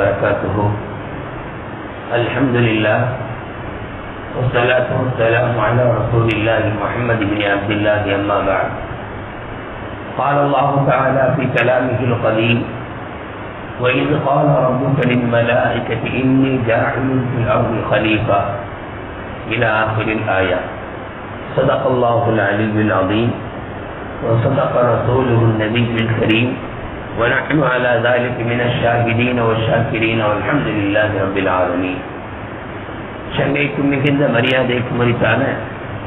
وبركاته. الحمد لله والصلاة والسلام على رسول الله محمد بن عبد الله أما بعد. قال الله تعالى في كلامه القديم وإذ قال ربك للملائكة إني جاعل في الأرض خليفة. إلى آخر الآية صدق الله العلي العظيم وصدق رسوله النبي الكريم ونحن على ذلك من الشاهدين والشاكرين والحمد لله رب العالمين சங்கைக்கும் மிகுந்த மரியாதைக்கு மதித்தான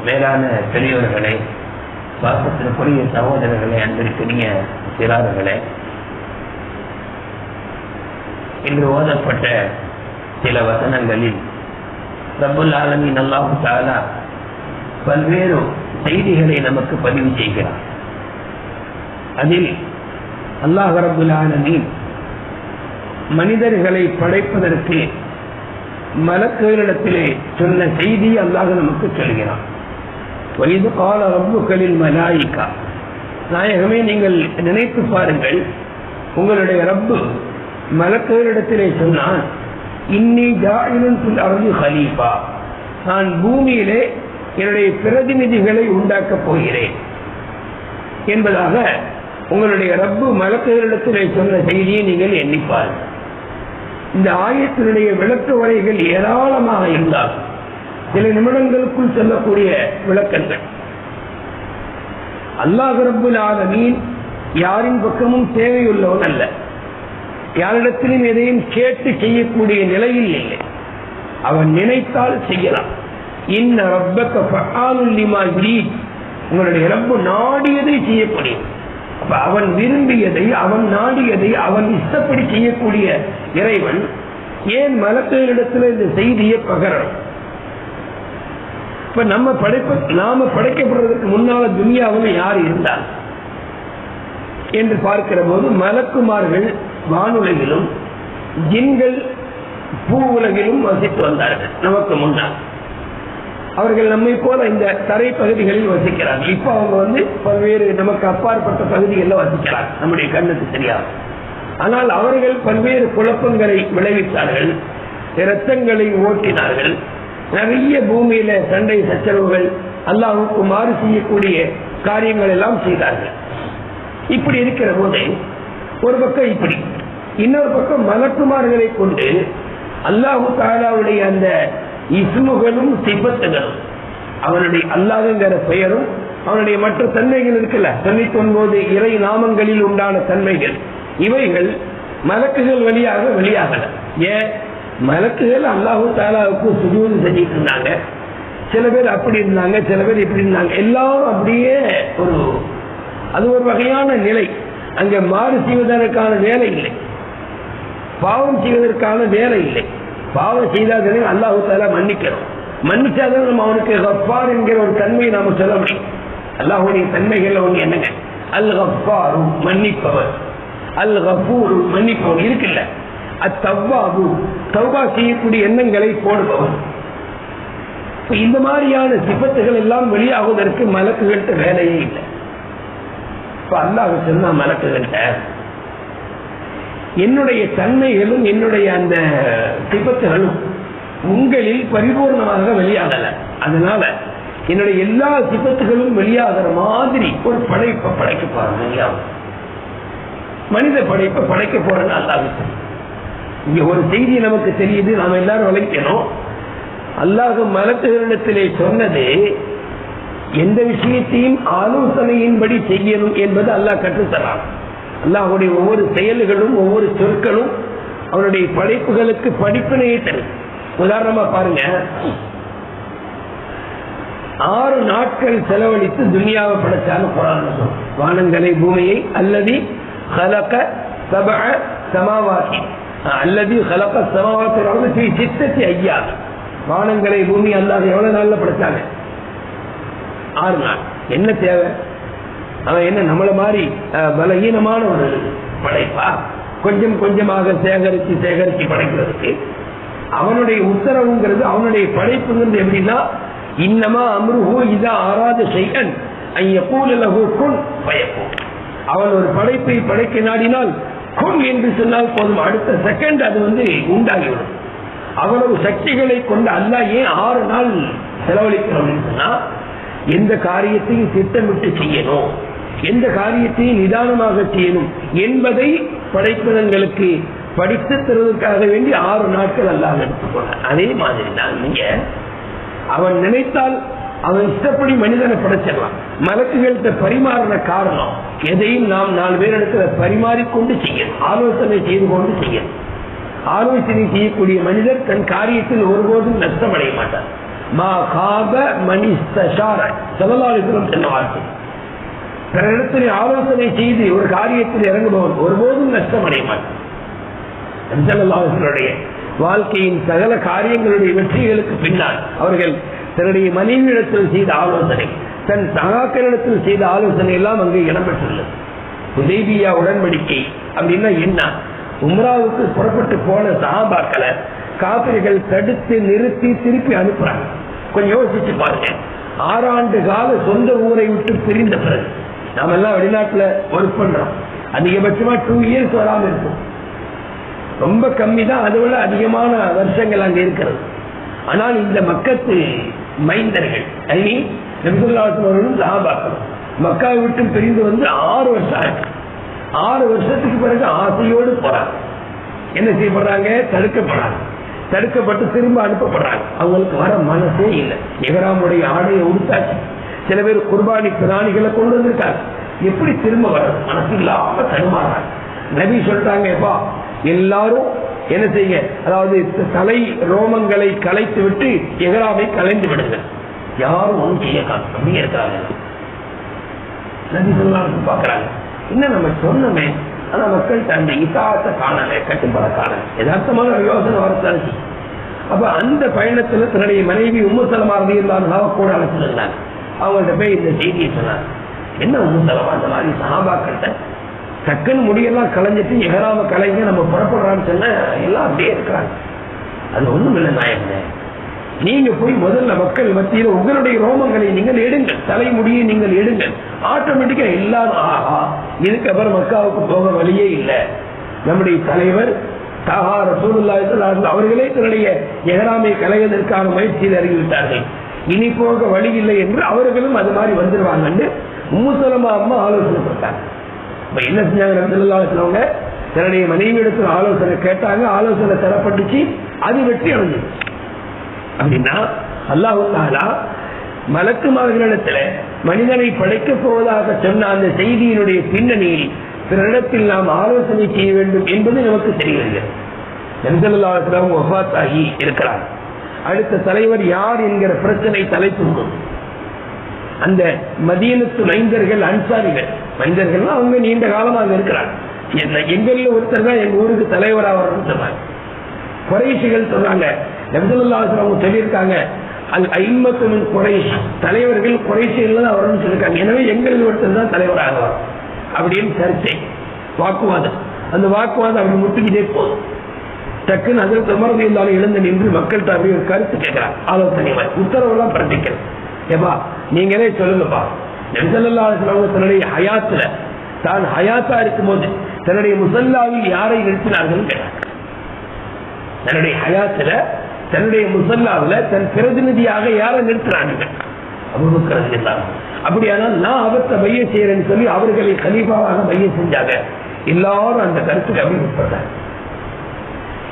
மேலான பெரியோர்களே பாசத்திற்குரிய சகோதரர்களே அன்பிற்குரிய சிறார்களே இன்று ஓதப்பட்ட சில வசனங்களில் ரப்புல் ஆலமின் அல்லாஹு தாலா பல்வேறு செய்திகளை நமக்கு பதிவு செய்கிறார் அதில் அல்லாஹ் ரபுல் மனிதர்களை படைப்பதற்கு மலக்குகளிடத்திலே சொன்ன செய்தி அல்லாஹ் நமக்கு சொல்கிறான். வயது கால ரப்புகளில் மலாயிக்கா நாயகமே நீங்கள் நினைத்து பாருங்கள் உங்களுடைய ரப்பு மலக்குகளிடத்திலே சொன்னான் இன்னி ஜாயிலும் அருள் ஹலீஃபா. நான் பூமியிலே என்னுடைய பிரதிநிதிகளை உண்டாக்கப் போகிறேன் என்பதாக உங்களுடைய ரப்பு மலக்குகளிடத்திலே சொன்ன செய்தியை நீங்கள் எண்ணிப்பார்கள் இந்த ஆயத்தினுடைய விளக்க வரைகள் ஏராளமாக இருந்தால் சில நிமிடங்களுக்குள் சொல்லக்கூடிய விளக்கங்கள். அல்லாஹ் ரப்புல் ஆலமீன் யாரின் பக்கமும் தேவையுள்ளவன் அல்ல. யாரிடத்திலும் எதையும் கேட்டு செய்யக்கூடிய நிலையில் இல்லை. அவன் நினைத்தால் செய்யலாம். இன்ன ரப்பக்க உங்களுடைய ரப்பு நாடியதை செய்யக்கூடியது அவன் விரும்பியதை அவன் நாடியதை அவன் இஷ்டப்படி செய்யக்கூடிய இறைவன் ஏன் மலக்களிடத்துல இந்த செய்தியை பகரணும்? இப்ப நம்ம படைப்ப நாம படைக்கப்படுறதுக்கு முன்னால துனியாவில் யார் இருந்தால்? என்று பார்க்கிற போது மலக்குமார்கள் வானுலகிலும் ஜின்கள் பூ உலகிலும் வசித்து வந்தார்கள். நமக்கு முன்னால். அவர்கள் நம்மை போல இந்த தரை பகுதிகளில் வசிக்கிறார்கள். இப்ப அவங்க வந்து பல்வேறு நமக்கு அப்பாற்பட்ட பகுதிகளில் வசிக்கிறார் நம்முடைய கண்ணுக்கு தெரியாது. ஆனால் அவர்கள் பல்வேறு குழப்பங்களை விளைவித்தார்கள். இரத்தங்களை ஓட்டினார்கள். நிறைய பூமியில சண்டை சச்சரவுகள் அல்லாஹுக்கு மாறு செய்யக்கூடிய காரியங்கள் எல்லாம் செய்தார்கள். இப்படி இருக்கிற போது ஒரு பக்கம் இப்படி இன்னொரு பக்கம் மலக்குமார்களை கொண்டு அல்லாஹு தாலாவுடைய அந்த இஸ்முகளும் சிபத்துகளும். அவனுடைய அல்லாதுங்கிற பெயரும் அவனுடைய மற்ற தன்மைகள் இருக்குல்ல? தொண்ணூத்தி ஒன்பது இறை நாமங்களில் உண்டான தன்மைகள். இவைகள் மலக்குகள் வழியாக வெளியாகல. ஏன்? மலக்குகள் அல்லாஹு தாலாவுக்கு சுஜூது செஞ்சிட்டு இருந்தாங்க. சில பேர் அப்படி இருந்தாங்க சில பேர் இப்படி இருந்தாங்க. எல்லாரும் அப்படியே ஒரு அது ஒரு வகையான நிலை. அங்க மாறு செய்வதற்கான வேலை இல்லை. பாவம் செய்வதற்கான வேலை இல்லை. பாவம் செய்தாதே அல்லாஹு தாலா மன்னிக்கிறோம் மன்னிச்சாதான் நம்ம அவனுக்கு ஹப்பார் என்கிற ஒரு தன்மையை நாம சொல்ல முடியும். அல்லாஹுடைய தன்மைகள் அவங்க என்னங்க? அல் ஹப்பாரு மன்னிப்பவர். அல் கபூரு மன்னிப்பவர். இருக்குல்ல? அத்தவ்வாபு தௌபா செய்யக்கூடிய எண்ணங்களை போடுபவர். இந்த மாதிரியான சிபத்துகள் எல்லாம் வெளியாகுவதற்கு மலக்குகள்கிட்ட வேலையே இல்லை. இப்ப அல்லாஹ் சொன்னா மலக்குகள்கிட்ட என்னுடைய தன்மைகளும் என்னுடைய அந்த சிபத்துகளும் உங்களில் பரிபூர்ணமாக வெளியாகல. அதனால என்னுடைய எல்லா சிபத்துகளும் வெளியாகிற மாதிரி ஒரு படைப்பை படைக்க பாருங்க மனித படைப்பை படைக்க போறேன்னு அல்லாஹ் இங்க ஒரு செய்தி நமக்கு தெரியுது நாம எல்லாரும் விளைக்கணும் அல்லாஹ் மலத்துகளிடத்திலே சொன்னது எந்த விஷயத்தையும் ஆலோசனையின்படி செய்யணும் என்பது அல்லாஹ் கற்றுத்தரான். அல்லாஹுடைய ஒவ்வொரு செயல்களும் ஒவ்வொரு சொற்களும் அவனுடைய படைப்புகளுக்கு படிப்பினையை தரும். உதாரணமா பாருங்க. ஆறு நாட்கள் செலவழித்து துனியாவை படைச்சாலும் குரான் வானங்களை பூமியை அல்லது ஹலக்க சப சமாவாசி அல்லது ஹலக்க சமாவாசி சித்தத்தை ஐயா. வானங்களை பூமி அல்லாத எவ்வளவு நாள்ல படைச்சாங்க ஆறு நாள். என்ன தேவை? அவன் என்ன நம்மள மாதிரி பலகீனமான ஒரு படைப்பா? கொஞ்சம் கொஞ்சமாக சேகரித்து சேகரித்து படைக்கிறதுக்கு அவனுடைய உத்தரவுங்கிறது அவனுடைய படைப்புங்கிறது எப்படின்னா இன்னமா அம்ருஹு இதா ஆராத செய்யன் ஐயக்கூலகு குன் அவன் ஒரு படைப்பை படைக்க நாடினால் குன் என்று சொன்னால் போதும் அடுத்த செகண்ட் அது வந்து உண்டாகிவிடும். அவ்வளவு சக்திகளை கொண்டு அல்ல ஏன் ஆறு நாள் செலவழிக்கிறோம் சொன்னா எந்த காரியத்தையும் திட்டமிட்டு செய்யணும். எந்த காரியத்தையும் நிதானமாக செய்யணும் என்பதை படைப்பினங்களுக்கு படித்து தருவதற்காக வேண்டி ஆறு நாட்கள் அல்லாஹ் எடுத்துக்கொண்டார் அதே மாதிரி தான் நீங்க அவன் நினைத்தால் அவன் இஷ்டப்படி மனிதனை படைச்சிடலாம். மலக்குகள்கிட்ட பரிமாறின காரணம் எதையும் நாம் நாலு பேர் இடத்துல பரிமாறிக்கொண்டு செய்யணும். ஆலோசனை செய்து கொண்டு செய்யணும். ஆலோசனை செய்யக்கூடிய மனிதர் தன் காரியத்தில் ஒருபோதும் நஷ்டமடைய மாட்டார். மா காப மணி செலவாளிகளும் சொன்ன வார்த்தை பிற இடத்தில் ஆலோசனை செய்து ஒரு காரியத்தில் இறங்குபவன் ஒருபோதும் நஷ்டமடைய மாட்டான் வாழ்க்கையின் சகல காரியங்களுடைய வெற்றிகளுக்கு பின்னால் அவர்கள் தன்னுடைய மனைவியிடத்தில் செய்த ஆலோசனை தன் சகாக்களிடத்தில் செய்த ஆலோசனை எல்லாம் அங்கு இடம்பெற்றுள்ளது. உதேபியா உடன்படிக்கை அப்படின்னா என்ன? உம்ராவுக்கு புறப்பட்டு போன சகாபாக்களை காப்பிரிகள் தடுத்து நிறுத்தி திருப்பி அனுப்புறாங்க. கொஞ்சம் யோசிச்சு பாருங்க. ஆறாண்டு கால சொந்த ஊரை விட்டு பிரிந்த பிறகு நாம எல்லாம் வெளிநாட்டுல ஒர்க் பண்றோம். அதிகபட்சமா டூ இயர்ஸ் வராம இருக்கும். ரொம்ப கம்மி தான் அதை விட அதிகமான வருஷங்கள் அங்க இருக்கிறது. ஆனால் இந்த மக்கத்து மைந்தர்கள் ஐ மீன் நபிசுல்லாசவர்களும் மக்காவை விட்டு பிரிந்து வந்து ஆறு வருஷம் ஆச்சு. ஆறு வருஷத்துக்கு பிறகு ஆசையோடு போறாங்க. என்ன செய்யப்படுறாங்க? தடுக்கப்படுறாங்க. தடுக்கப்பட்டு திரும்ப அனுப்பப்படுறாங்க. அவங்களுக்கு வர மனசே இல்லை. எகராமுடைய ஆடையை உடுத்தாச்சு. சில பேர் குர்பானி பிராணிகளை கொண்டு வந்திருக்காங்க. எப்படி திரும்ப வர மனசு இல்லாம தடுமாறாங்க நபி சொல்றாங்கப்பா எல்லாரும் என்ன செய்ய அதாவது தலை ரோமங்களை கலைத்து விட்டு எகராமை கலைந்து விடுங்க. யாரும் ஒன்றும் செய்ய அப்படியே இருக்கிறாங்க நபி சொல்லாமல் பாக்குறாங்க. என்ன நம்ம சொன்னோமே ஆனா மக்கள்கிட்ட அந்த இசாத்தை காணல கட்டுப்பாட காணல. யதார்த்தமான யோசனை வரத்தாச்சு அப்ப அந்த பயணத்துல தன்னுடைய மனைவி உம்மசலமா இருந்தாலும் கூட அழைச்சிருந்தாங்க அவங்கள்ட்ட போய் இந்த செய்தியை சொன்னாங்க என்ன உம்மசலமா அந்த மாதிரி சகாபாக்கள்கிட்ட? டக்குன்னு முடியெல்லாம் கலைஞ்சிட்டு எகராம கலைங்க நம்ம புறப்படுறான்னு சொன்னா எல்லாம் அப்படியே இருக்கிறாங்க. அது ஒண்ணும் இல்லை நாயகனே. நீங்க போய் முதல்ல மக்கள் மத்தியில் உங்களுடைய ரோமங்களை நீங்கள் எடுங்கள். தலைமுடியை நீங்கள் எடுங்கள். ஆட்டோமேட்டிக்கா எல்லாரும் ஆஹா இதுக்கப்புறம் மக்காவுக்கு போக வழியே இல்லை. நம்முடைய தலைவர் தாகா ரசூலுல்லாஹி அவர்களே தன்னுடைய எகராமை கலைவதற்கான முயற்சியில் இறங்கிவிட்டார்கள். இனி போக வழி இல்லை என்று அவர்களும் அது மாதிரி வந்துருவாங்கன்னு முசலமா அம்மா ஆலோசனை கொடுத்தாங்க இப்ப என்ன செஞ்சாங்க ரசூலுல்லாஹி தன்னுடைய மனைவியிடத்தில் ஆலோசனை கேட்டாங்க ஆலோசனை தரப்பட்டுச்சு அது வெற்றி அடைஞ்சிருச்சு அப்படின்னா அல்லாஹு தாலா மலக்குமார்களிடத்துல மனிதனை படைக்கப் போவதாக சொன்ன அந்த செய்தியினுடைய பின்னணியில் பிறரிடத்தில் நாம் ஆலோசனை செய்ய வேண்டும் என்பது நமக்கு தெரியவில்லை நெஞ்சலாளர்களும் ஒஃபாத் ஆகி இருக்கிறார். அடுத்த தலைவர் யார் என்கிற பிரச்சனை தலை அந்த மதியனத்து மைந்தர்கள் அன்சாரிகள். மைந்தர்கள் அவங்க நீண்ட காலமா அங்க இருக்கிறார் எங்கள்ல ஒருத்தர் தான் எங்க ஊருக்கு தலைவராக வரணும்னு சொன்னாங்க. குறைசிகள் சொன்னாங்க. அவங்க சொல்லியிருக்காங்க அல் ஐம்பத்தொன்னு குறைஷ். தலைவர்கள் குறைசிகள் தான் வரணும்னு சொல்லியிருக்காங்க. எனவே எங்கள் ஒருத்தர் தான் தலைவராக வரும் அப்படின்னு சர்ச்சை. வாக்குவாதம். அந்த வாக்குவாதம் அப்படி முட்டுக்கிட்டே போதும் டக்குன்னு அதில் தமரதி இருந்தாலும் எழுந்து நின்று மக்கள்கிட்ட அப்படி ஒரு கருத்து கேட்கிறார். ஆலோசனை உத்தரவுலாம் பிறப்பிக்கிறது ஏப்பா நீங்களே சொல்லுங்கப்பா. நெஞ்சல்லாசனவங்க தன்னுடைய ஹயாத்துல தான் ஹயாத்தா இருக்கும்போது தன்னுடைய முசல்லாவில் யாரை நிறுத்தினார்கள் கேட்டார். தன்னுடைய ஹயாத்துல தன்னுடைய முசல்லாவில் தன் பிரதிநிதியாக யாரை நிறுத்தினாங்க அப்படியானால் நான் அவத்தை மையம் செய்யறேன்னு சொல்லி அவர்களை கலீபாவாக மையம் செஞ்சாங்க. எல்லாரும் அந்த கருத்துக்கு அபிமுகப்பட்டாங்க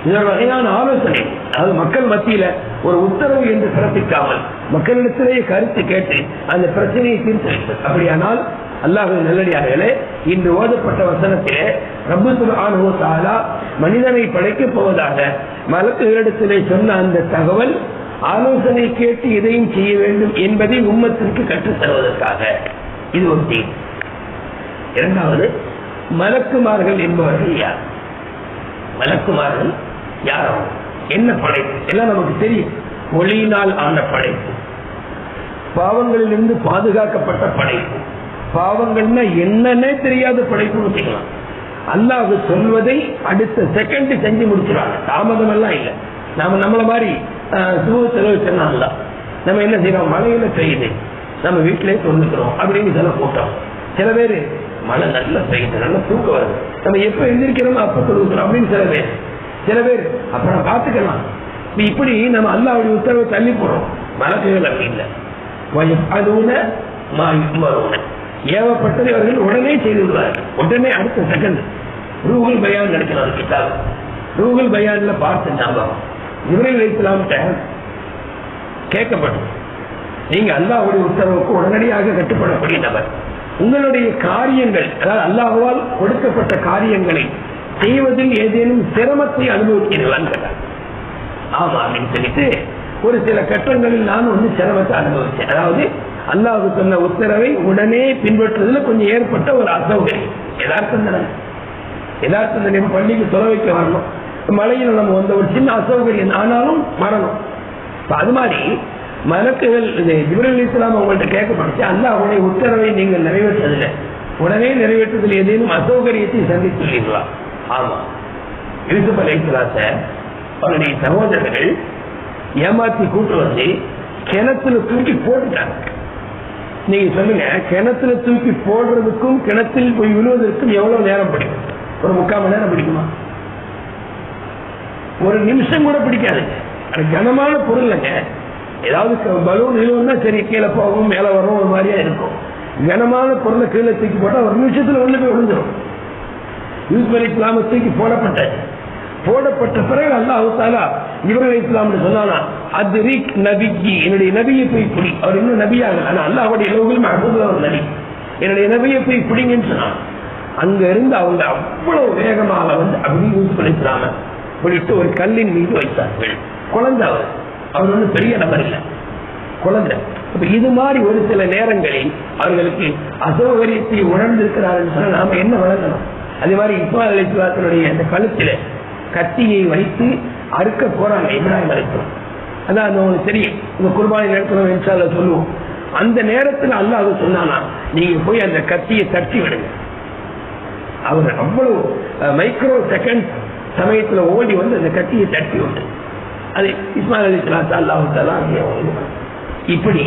இதன் வகையான ஆலோசனை அது மக்கள் மத்தியில ஒரு உத்தரவு என்று பிறப்பிக்காமல் மக்களிடத்திலேயே கருத்து கேட்டு அந்த பிரச்சனையை தீர்த்து. அப்படியானால் அல்லாஹு நல்லடியார்களே இன்று ஓதப்பட்ட வசனத்திலே ரப்பு ஆனுவத்தாலா மனிதனை படைக்கப் போவதாக மலக்குகளிடத்திலே சொன்ன அந்த தகவல் ஆலோசனை கேட்டு இதையும் செய்ய வேண்டும் என்பதை உம்மத்திற்கு கற்றுத் தருவதற்காக. இது ஒரு தீ இரண்டாவது மலக்குமார்கள் என்பவர்கள் யார்? மலக்குமார்கள் யாரோ? என்ன படைப்பு? எல்லாம் நமக்கு தெரியும். ஒளியினால் ஆன படைப்பு. பாவங்களிலிருந்து பாதுகாக்கப்பட்ட படைப்பு. பாவங்கள்னா என்னன்னே தெரியாத படைப்பு வச்சுக்கலாம். அல்லாஹ் சொல்வதை அடுத்த செகண்ட் செஞ்சு முடிச்சிருவாங்க. தாமதம் எல்லாம் இல்லை. நாம நம்மள மாதிரி சுகத்தில் சொன்னா நம்ம என்ன செய்யறோம்? மழையில பெய்யுது. நம்ம வீட்டிலே சொல்லுக்கிறோம் அப்படின்னு சில போட்டோம். சில பேர் மழை நல்லா பெய்யுது. நல்லா தூக்கம் வருது. நம்ம எப்ப எந்திரிக்கிறோமோ அப்ப சொல்லுக்கிறோம் அப்படின்னு சில பேர். சில பேர் அப்புறம் பார்த்துக்கலாம். இப்படி நம்ம அல்லாவுடைய உத்தரவை தள்ளி போறோம். வழக்குகள் அப்படி இல்லை. ஏவப்பட்டதை அவர்கள் உடனே செய்து விடுவார்கள். உடனே அடுத்த செகண்ட் ரூகுல் பயான் நடக்கிறது கிட்டால் ரூகுல் பயான்ல பார்த்த ஞாபகம். இவரை வைக்கலாம்ட்ட கேட்கப்படும். நீங்க அல்லாவுடைய உத்தரவுக்கு உடனடியாக கட்டுப்படக்கூடிய நபர். உங்களுடைய காரியங்கள் அதாவது அல்லாஹுவால் கொடுக்கப்பட்ட காரியங்களை செய்வதில் ஏதேனும் சிரமத்தை அனுபவிக்கிறீர்களான்னு கேட்டார். ஆமா அப்படின்னு சொல்லிட்டு ஒரு சில கட்டங்களில் நான் வந்து சிரமத்தை அனுபவிச்சேன் அதாவது அல்லாஹ் சொன்ன உத்தரவை உடனே பின்பற்றுறதுல கொஞ்சம் ஏற்பட்ட ஒரு அசௌகரியம். எதார்த்தம் தானே? எதார்த்தம் தானே? பள்ளிக்கு தொலை வைக்க வரணும். மழையில் நம்ம வந்த ஒரு சின்ன அசௌகரியம். ஆனாலும் மரணம் அது மாதிரி மலக்குகள் இது ஜிப்ரல் இஸ்லாம் அவங்கள்ட்ட கேட்கப்படுச்சு அல்லாவுடைய உத்தரவை நீங்கள் நிறைவேற்றதில்லை. உடனே நிறைவேற்றதில் ஏதேனும் அசௌகரியத்தை சந்தித்துள்ளீர்களா? ஆமா. யூசுப் அலைஹிஸ்ஸலாத்த அவருடைய சகோதரர்கள் ஏமாத்தி கூட்டு வந்து கிணத்துல தூக்கி போட்டுட்டாங்க. நீங்க சொல்லுங்க கிணத்துல தூக்கி போடுறதுக்கும் கிணத்தில் போய் விழுவதற்கும் எவ்வளவு நேரம் பிடிக்கும்? ஒரு முக்கால் மணி நேரம் பிடிக்குமா? ஒரு நிமிஷம் கூட பிடிக்காதுங்க அது கனமான பொருள்ங்க ஏதாவது பலூன் இழுவா சரி கீழே போகும் மேல வரும் ஒரு மாதிரியா இருக்கும். கனமான பொருளை கீழே தூக்கி போட்டா ஒரு நிமிஷத்துல ஒண்ணு போய் விழுந்துரும். யூஸ் அலி இஸ்லாம தூக்கி போடப்பட்ட போடப்பட்ட பிறகு அல்லாஹு தாலா இவர்கள் இஸ்லாம் சொன்னானா அது நபிக்கு. என்னுடைய நபியை போய் பிடி. அவர் இன்னும் நபியாக ஆனா அல்லாஹுடைய லோகில் மகபூதுல ஒரு நபி. என்னுடைய நபியை போய் பிடிங்கன்னு சொன்னான். அங்க இருந்து அவங்க அவ்வளவு வேகமாக வந்து அப்படி யூஸ் அலிஸ்லாம பிடித்து ஒரு கல்லின் மீது வைத்தார்கள். குழந்தை அவர். அவர் வந்து பெரிய நபர் இல்லை. குழந்தை. இது மாதிரி ஒரு சில நேரங்களில் அவர்களுக்கு அசௌகரியத்தை உணர்ந்திருக்கிறார்கள் சொன்னா நாம என்ன வழங்கணும் அது மாதிரி இஸ்மா அலிஸ்லாத்தினுடைய அந்த கழுத்தில் கத்தியை வைத்து அறுக்க போறாங்க இப்ராஹிம் அலிஸ்லாம் அதான் அந்த சரி தெரியும். உங்க குர்பானி நடத்தணும் என்று சொல்லுவோம். அந்த நேரத்தில் அல்லாஹ் சொன்னானா நீங்க போய் அந்த கத்தியை தட்டி விடுங்க. அவர் அவ்வளவு மைக்ரோ செகண்ட் சமயத்துல ஓடி வந்து அந்த கத்தியை தட்டி விட்டு. அது இஸ்மாயில் அலி சலாத்தா அல்லாஹு அங்கே இப்படி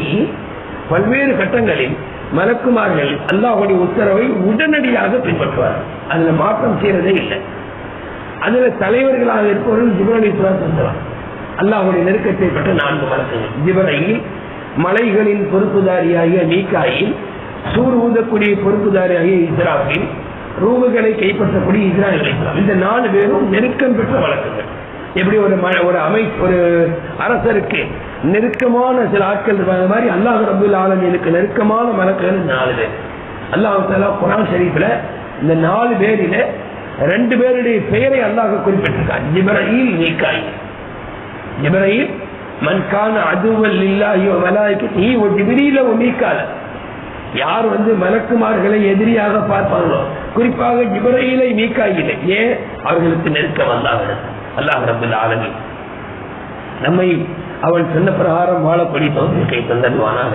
பல்வேறு கட்டங்களில் மலக்குமார்கள் அல்லாஹுடைய உத்தரவை உடனடியாக பின்பற்றுவார். அதுல மாற்றம் செய்யறதே இல்லை. அதுல தலைவர்களாக இருப்பவர்கள் ஜிப்ரல் இஸ்லாம் அல்லாஹுடைய நெருக்கத்தை பெற்ற நான்கு மலக்குகள் ஜிபரையில் மலைகளின் பொறுப்புதாரியாகிய நீக்காயில் சூர் ஊதக்கூடிய பொறுப்புதாரியாகிய இஸ்ராஃபில் ரூபுகளை கைப்பற்றக்கூடிய இஸ்ராயல் இந்த நாலு பேரும் நெருக்கம் பெற்ற வழக்குகள் எப்படி ஒரு ம- ஒரு அமை ஒரு அரசருக்கு நெருக்கமான சில ஆட்கள் இருப்பாங்க. மாதிரி அல்லாஹ் ரபுல் ஆலமீனுக்கு நெருக்கமான மலக்குகள் நாலு பேர். அல்லாஹ் குரான் ஷரீஃப்ல இந்த நாலு பேரில ரெண்டு பேருடைய பெயரை அல்லாஹ் குறிப்பிட்டிருக்கான். ஜிப்ரஹீல் மீகாயில் ஜிப்ரஹீல் மன்கான அதுவல் இல்லாஹியோ மலாய்க்கு நீ ஒரு ஜிப்ரீல ஒரு மீகால. யார் வந்து மலக்குமார்களை எதிரியாக பார்ப்பாங்களோ குறிப்பாக ஜிபரையிலை மீகாயிலை ஏன்? அவர்களுக்கு நெருக்கம் அல்லாஹ் அல்லாஹ் ரபுல் ஆலமீன். நம்மை அவன் சொன்ன பிரகாரம் வாழக்கூடிய தௌஃபீக்கை தந்தருவானாக.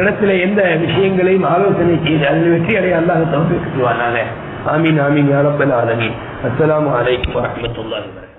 இடத்துல எந்த விஷயங்களையும் ஆலோசனை செய்து அதில் வெற்றி அடைய அல்லாஹ் தௌஃபீக் செய்வானாக ஆமீன் ஆமீன் யா ரப்பல் ஆலமீன். அஸ்ஸலாமு அலைக்கும் வரஹ்மத்துல்லாஹி வபரகாத்துஹு.